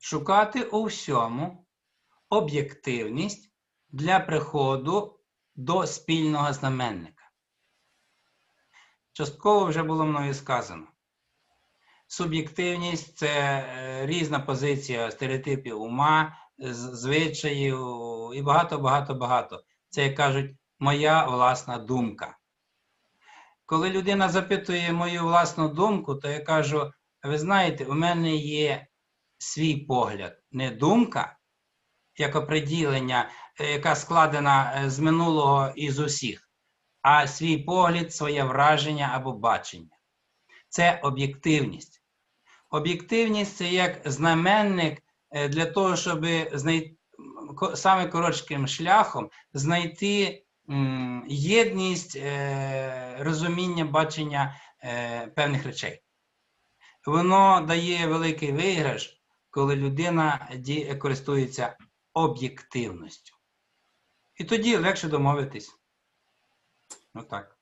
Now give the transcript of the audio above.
шукати у всьому об'єктивність для приходу до спільного знаменника. Частково вже було мною сказано. Суб'єктивність це е, різна позиція стереотипів ума, звичаїв і багато, багато, багато. Це, як кажуть, моя власна думка. Коли людина запитує мою власну думку, то я кажу: ви знаєте, у мене є свій погляд, не думка, як оприділення, е, яка складена е, з минулого і з усіх, а свій погляд, своє враження або бачення. Це об'єктивність. Об'єктивність це як знаменник е, для того, щоб знайти саме коротким шляхом знайти єдність розуміння бачення певних речей. Воно дає великий виграш, коли людина користується об'єктивністю. І тоді легше домовитись. Ну так.